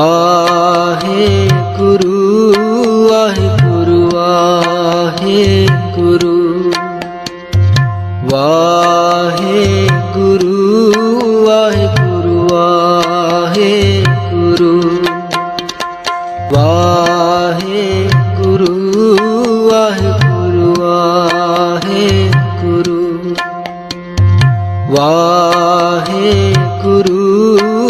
आहे गुरु आहे गुरु आहे गुरु वाहे गुरु आहे गुरु आहे गुरु वाहे गुरु आहे गुरु आहे गुरु वाहे गुरु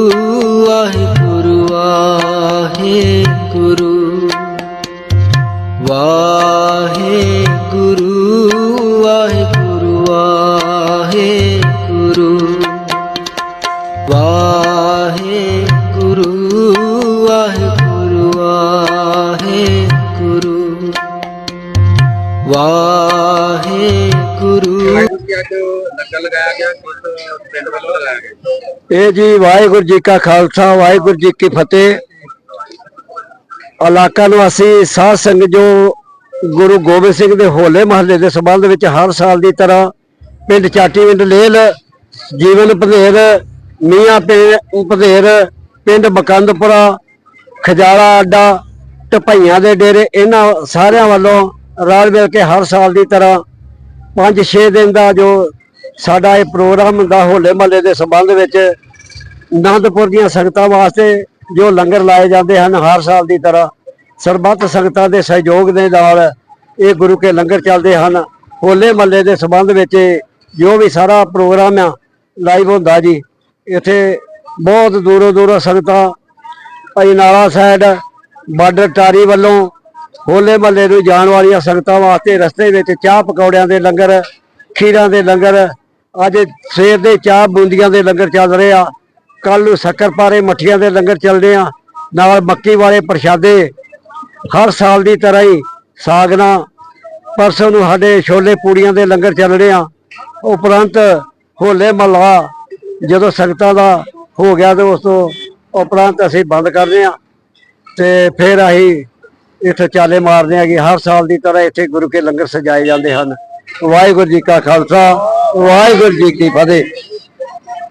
वाहे गुरु जी, वाहेगुरु जी का खालसा, वाहेगुरु जी की फतेह। इलाका नी सह संघ जो ਗੁਰੂ ਗੋਬਿੰਦ ਸਿੰਘ ਦੇ ਹੋਲੇ ਮਹੱਲੇ ਦੇ ਸੰਬੰਧ ਵਿੱਚ ਹਰ ਸਾਲ ਦੀ ਤਰ੍ਹਾਂ ਪਿੰਡ ਚਾਟੀ ਪਿੰਡ ਲੇਲ, ਜੀਵਨ ਭਦੇਰ ਮੀਆਂ ਪਿੰ- ਭਦੇਰ ਪਿੰਡ ਬਕੰਦਪੁਰਾ, ਖਜਾਲਾ ਅੱਡਾ ਟਪਈਆਂ ਦੇ ਡੇਰੇ, ਇਹਨਾਂ ਸਾਰਿਆਂ ਵੱਲੋਂ ਰਲ ਮਿਲ ਕੇ ਹਰ ਸਾਲ ਦੀ ਤਰ੍ਹਾਂ 5-6 ਦਿਨ ਦਾ ਜੋ ਸਾਡਾ ਇਹ ਪ੍ਰੋਗਰਾਮ ਹੁੰਦਾ ਹੋਲੇ ਮਹੱਲੇ ਦੇ ਸੰਬੰਧ ਵਿੱਚ ਆਨੰਦਪੁਰ ਦੀਆਂ ਸੰਗਤਾਂ ਵਾਸਤੇ ਜੋ ਲੰਗਰ ਲਾਏ ਜਾਂਦੇ ਹਨ ਹਰ ਸਾਲ ਦੀ ਤਰ੍ਹਾਂ। ਸਰਬੱਤ ਸੰਗਤਾਂ ਦੇ ਸਹਿਯੋਗ ਦੇ ਨਾਲ ਇਹ ਗੁਰੂ ਕੇ ਲੰਗਰ ਚੱਲਦੇ ਹਨ। ਹੋਲੇ ਮਹੱਲੇ ਦੇ ਸੰਬੰਧ ਵਿੱਚ ਜੋ ਵੀ ਸਾਰਾ ਪ੍ਰੋਗਰਾਮ ਆ ਲਾਈਵ ਹੁੰਦਾ ਜੀ, ਇੱਥੇ ਬਹੁਤ ਦੂਰੋਂ ਦੂਰੋਂ ਸੰਗਤਾਂ ਅਜਨਾਲਾ ਸਾਈਡ, ਬਾਰਡਰ ਟਾਰੀ ਵੱਲੋਂ ਹੋਲੇ ਮਹੱਲੇ ਨੂੰ ਜਾਣ ਵਾਲੀਆਂ ਸੰਗਤਾਂ ਵਾਸਤੇ ਰਸਤੇ ਵਿੱਚ ਚਾਹ ਪਕੌੜਿਆਂ ਦੇ ਲੰਗਰ, ਖੀਰਾਂ ਦੇ ਲੰਗਰ, ਅੱਜ ਸਵੇਰ ਦੇ ਚਾਹ ਬੂੰਦੀਆਂ ਦੇ ਲੰਗਰ ਚੱਲ ਰਹੇ ਆ। ਕੱਲ ਨੂੰ ਸ਼ੱਕਰਪਾਰੇ ਮੱਠੀਆਂ ਦੇ ਲੰਗਰ ਚੱਲਦੇ ਆ। ਨਾਲ ਮੱਕੀ ਵਾਲੇ ਪ੍ਰਸ਼ਾਦੇ ਹਰ ਸਾਲ ਦੀ ਤਰ੍ਹਾਂ ਹੀ ਸਾਗਨਾ ਪਰਸੋਂ ਨੂੰ ਸਾਡੇ ਛੋਲੇ ਪੂੜੀਆਂ ਦੇ ਲੰਗਰ ਚੱਲ ਰਹੇ ਆ। ਉਪਰੰਤ ਹੋਲੇ ਮਹੱਲਾ ਜਦੋਂ ਸੰਗਤਾਂ ਦਾ ਹੋ ਗਿਆ ਤੇ ਉਸ ਤੋਂ ਉਪਰੰਤ ਅਸੀਂ ਬੰਦ ਕਰਦੇ ਆ ਤੇ ਫਿਰ ਅਸੀਂ ਇੱਥੇ ਚਾਲੇ ਮਾਰਦੇ ਆ ਕਿ ਹਰ ਸਾਲ ਦੀ ਤਰ੍ਹਾਂ ਇੱਥੇ ਗੁਰੂ ਕੇ ਲੰਗਰ ਸਜਾਏ ਜਾਂਦੇ ਹਨ। ਵਾਹਿਗੁਰੂ ਜੀ ਕਾ ਖਾਲਸਾ, ਵਾਹਿਗੁਰੂ ਜੀ ਕੀ ਫਤਿਹ।